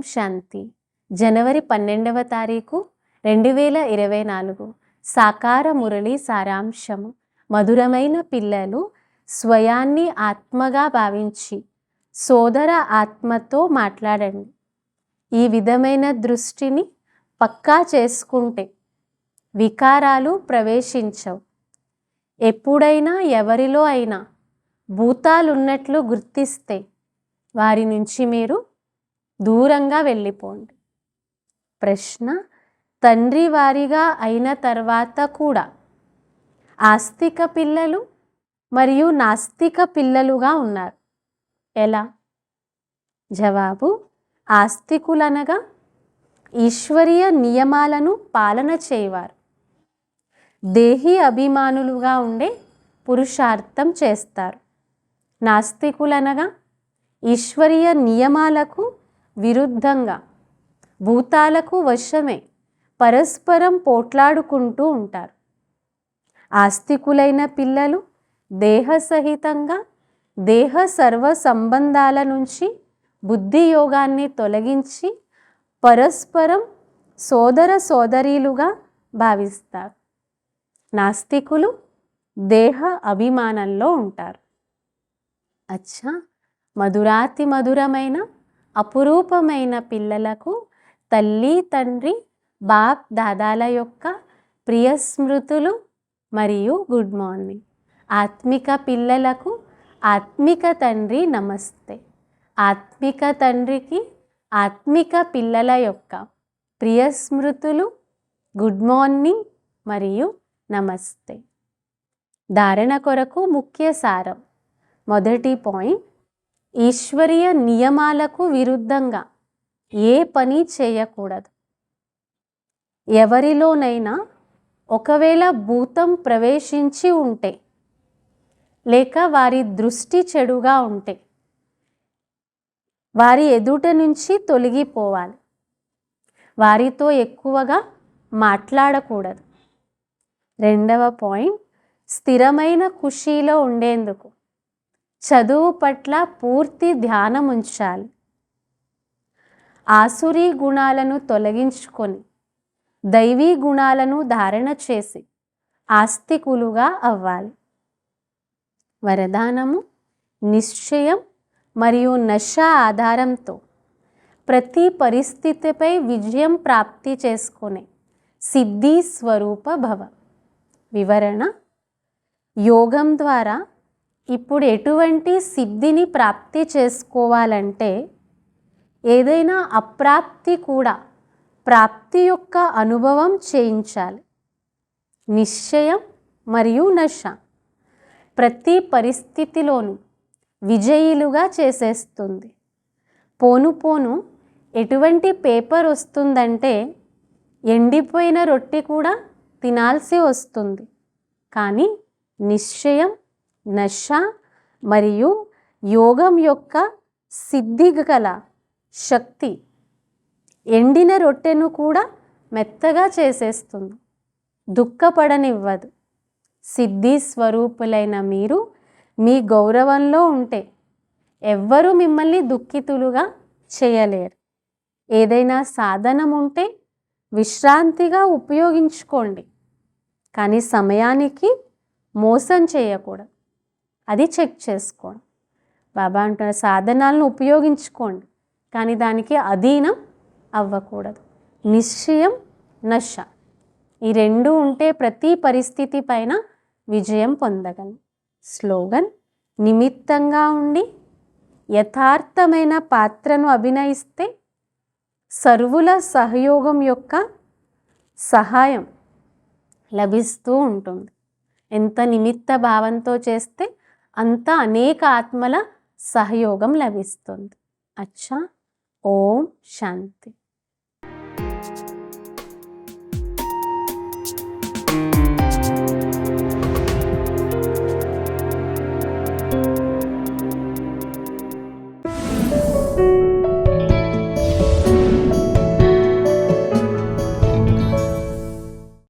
శాంతి. జనవరి పన్నెండవ తారీఖు రెండు వేల ఇరవై నాలుగు. సాకార మురళి సారాంశము. మధురమైన పిల్లలు స్వయాన్ని ఆత్మగా భావించి సోదర ఆత్మతో మాట్లాడండి. ఈ విధమైన దృష్టిని పక్కా చేసుకుంటే వికారాలు ప్రవేశించవు. ఎప్పుడైనా ఎవరిలో అయినా భూతాలున్నట్లు గుర్తిస్తే వారి నుంచి మీరు దూరంగా వెళ్ళిపోండి. ప్రశ్న తండ్రి వారిగా అయిన తర్వాత కూడా ఆస్తిక పిల్లలు మరియు నాస్తిక పిల్లలుగా ఉన్నారు. ఎలా? జవాబు ఆస్తికులనగా ఈశ్వరీయ నియమాలను పాలన చేయవారు. దేహి అభిమానులుగా ఉండే పురుషార్థం చేస్తారు. నాస్తికులనగా ఈశ్వరీయ నియమాలకు విరుద్ధంగా భూతాలకు వశమే పరస్పరం పోట్లాడుకుంటూ ఉంటారు. ఆస్తికులైన పిల్లలు దేహసహితంగా దేహ సర్వ సంబంధాల నుంచి బుద్ధి యోగాన్ని తొలగించి పరస్పరం సోదర సోదరీలుగా భావిస్తారు. నాస్తికులు దేహ అభిమానంలో ఉంటారు. అచ్చా! మధురాతి మధురమైన అపురూపమైన పిల్లలకు తల్లి తండ్రి బాప్ దాదాల యొక్క ప్రియ స్మృతులు మరియు గుడ్ మార్నింగ్. ఆత్మిక పిల్లలకు ఆత్మిక తండ్రి నమస్తే. ఆత్మిక తండ్రికి ఆత్మిక పిల్లల యొక్క ప్రియ స్మృతులు గుడ్ మార్నింగ్ మరియు నమస్తే. ధారణ కొరకు ముఖ్య సారం. మొదటి పాయింట్ ఈశ్వరీయ నియమాలకు విరుద్ధంగా ఏ పని చేయకూడదు. ఎవరిలోనైనా ఒకవేళ భూతం ప్రవేశించి ఉంటే లేక వారి దృష్టి చెడుగా ఉంటే వారి ఎదుట నుంచి తొలగిపోవాలి. వారితో ఎక్కువగా మాట్లాడకూడదు. రెండవ పాయింట్ స్థిరమైన ఖుషీలో ఉండేందుకు. చదువు పట్ల పూర్తి ధ్యానం ఉంచాలి. ఆసురీ గుణాలను తొలగించుకొని దైవీ గుణాలను ధారణ చేసి ఆస్తికులుగా అవ్వాలి. వరదానము నిశ్చయం మరియు నశ ఆధారంతో ప్రతి పరిస్థితిపై విజయం ప్రాప్తి చేసుకునే సిద్ధి స్వరూప భవ. వివరణ యోగం ద్వారా ఇప్పుడు ఎటువంటి సిద్ధిని ప్రాప్తి చేసుకోవాలంటే ఏదైనా అప్రాప్తి కూడా ప్రాప్తి యొక్క అనుభవం చేయించాలి. నిశ్చయం మరియు నశ ప్రతి పరిస్థితిలోనూ విజయులుగా చేసేస్తుంది. పోను పోను ఎటువంటి పేపర్ వస్తుందంటే ఎండిపోయిన రొట్టె కూడా తినాల్సి వస్తుంది. కానీ నిశ్చయం నష మరియు యోగం యొక్క సిద్ధి గల శక్తి ఎండిన రొట్టెను కూడా మెత్తగా చేసేస్తుంది. దుఃఖపడనివ్వదు. సిద్ధి స్వరూపులైన మీరు మీ గౌరవంలో ఉంటే ఎవ్వరూ మిమ్మల్ని దుఃఖితులుగా చేయలేరు. ఏదైనా సాధనం ఉంటే విశ్రాంతిగా ఉపయోగించుకోండి. కానీ సమయానికి మోసం చేయకూడదు. అది చెక్ చేసుకోండి. బాబా అంటున్న సాధనాలను ఉపయోగించుకోండి కానీ దానికి అధీనం అవ్వకూడదు. నిశ్చయం నశ. ఈ రెండు ఉంటే ప్రతి పరిస్థితి పైన విజయం పొందగలం. స్లోగన్ నిమిత్తంగా ఉండి యథార్థమైన పాత్రను అభినయిస్తే సర్వుల సహయోగం యొక్క సహాయం లభిస్తూ ఉంటుంది. ఎంత నిమిత్త భావంతో చేస్తే అంత అనేక ఆత్మల సహయోగం లభిస్తుంది. అచ్చా. ఓం శాంతి.